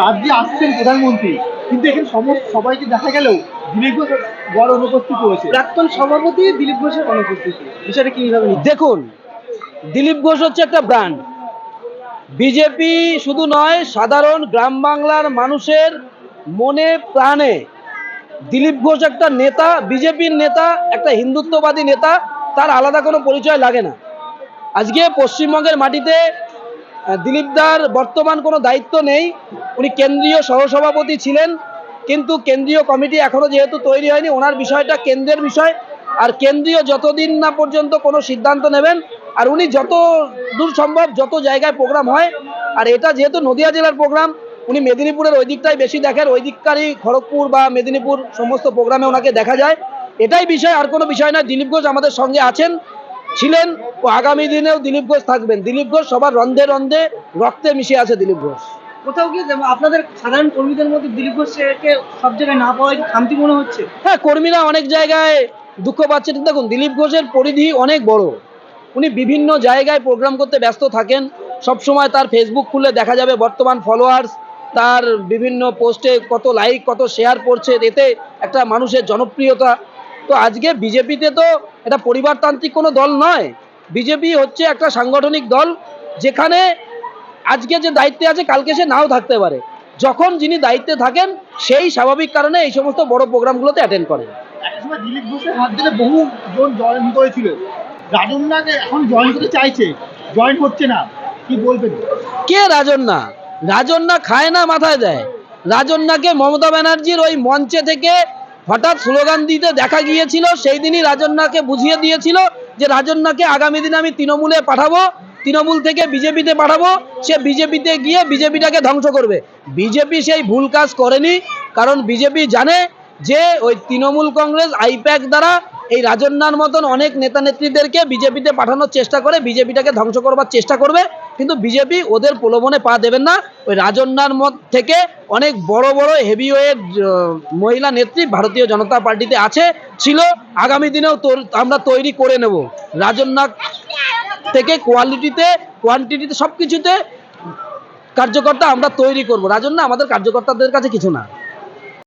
রাজ্যে আসছেন প্রধানমন্ত্রী। কিন্তু এখানে সমস্ত সবাইকে দেখা গেলেও দিলীপ ঘোষ বড় অনুপস্থিত হয়েছে প্রাক্তন সভাপতি দিলীপ ঘোষের অনুপস্থিতি। বিষয়টা কীভাবে? দেখুন দিলীপ ঘোষ হচ্ছে একটা ব্র্যান্ড। বিজেপি শুধু নয় সাধারণ গ্রাম বাংলার মানুষের মনে প্রাণে দিলীপ ঘোষ একটা নেতা বিজেপির নেতা একটা হিন্দুত্ববাদী নেতা তার আলাদা কোনো পরিচয় লাগে না। আজকে পশ্চিমবঙ্গের মাটিতে দিলীপদার বর্তমান কোনো দায়িত্ব নেই। উনি কেন্দ্রীয় সহসভাপতি ছিলেন, কিন্তু কেন্দ্রীয় কমিটি এখনও যেহেতু তৈরি হয়নি, ওনার বিষয়টা কেন্দ্রের বিষয়। আর কেন্দ্রীয় যতদিন না পর্যন্ত কোনো সিদ্ধান্ত নেবেন, আর উনি যত দূর সম্ভব যত জায়গায় প্রোগ্রাম হয়, আর এটা যেহেতু নদিয়া জেলার প্রোগ্রাম, উনি মেদিনীপুরের ওই দিকটাই বেশি দেখেন, ওই দিককারই খড়গপুর বা মেদিনীপুর সমস্ত প্রোগ্রামে ওনাকে দেখা যায়। এটাই বিষয়, আর কোনো বিষয় না দিলীপ ঘোষ আমাদের সঙ্গে আছেন ছিলেন ও আগামী দিনেও দিলীপ ঘোষ থাকবেন। দিলীপ ঘোষ সবার রন্ধে রন্ধে রক্তে মিশে আছে দিলীপ ঘোষ। কোথাও কি আপনাদের সাধারণ কর্মীদের মধ্যে দিলীপ ঘোষকে সব জায়গায় না পাওয়া খামতি মনে হচ্ছে? হ্যাঁ কর্মীরা অনেক জায়গায় দুঃখ পাচ্ছে। দেখুন দিলীপ ঘোষের পরিধি অনেক বড়। উনি বিভিন্ন জায়গায় প্রোগ্রাম করতে ব্যস্ত থাকেন। সব সময় তার ফেসবুক খুলে দেখা যাবে বর্তমান ফলোয়ার্স তার বিভিন্ন পোস্টে কত লাইক কত শেয়ার পড়ছে এতে একটা মানুষের জনপ্রিয়তা তো আজকে বিজেপিতে তো এটা পরিবারতান্ত্রিক কোনো দল নয়। বিজেপি হচ্ছে একটা সাংগঠনিক দল যেখানে আজকে যে দায়িত্বে আছে কালকে সে নাও থাকতে পারে। যখন যিনি দায়িত্বে থাকেন সেই স্বাভাবিক কারণে এই সমস্ত বড় প্রোগ্রামগুলোতে অ্যাটেন্ড করেন। দিলীপ ঘোষের হাত ধরে বহু জন জয়েন করেছিল রাজন্যাকে এখন জয়েন করতে চাইছে জয়েন হচ্ছে না। কি বলবেন? কে রাজন্যা? রাজন্যা খায় না মাথায় দেয়। রাজন্যাকে মমতা ব্যানার্জির ওই মঞ্চে থেকে হঠাৎ স্লোগান দিতে দেখা গিয়েছিল সেই দিনই রাজন্যাকে বুঝিয়ে দিয়েছিল যে রাজন্যাকে আগামী দিনে আমি তৃণমূলে পাঠাবো, তৃণমূল থেকে বিজেপিতে পাঠাবো, সে বিজেপিতে গিয়ে বিজেপিটাকে ধ্বংস করবে। বিজেপি সেই ভুল কাজ করেনি, কারণ বিজেপি জানে যে ওই তৃণমূল কংগ্রেস, আইপ্যাক দ্বারা এই রাজন্যার মতন অনেক নেতা নেত্রীদেরকে বিজেপিতে পাঠানোর চেষ্টা করে, বিজেপিটাকে ধ্বংস করবার চেষ্টা করবে। কিন্তু বিজেপি ওদের প্রলোভনে পা দেবেন না। ওই রাজন্যার মত থেকে অনেক বড় বড় হেভিওয়েট মহিলা নেত্রী ভারতীয় জনতা পার্টিতে আছে, ছিল। আগামী দিনেও আমরা তৈরি করে নেব। রাজন্যা থেকে কোয়ালিটিতে কোয়ান্টিটিতে সব কিছুতে কার্যকর্তা আমরা তৈরি করব। রাজন্যা আমাদের কার্যকর্তাদের কাছে কিছু না।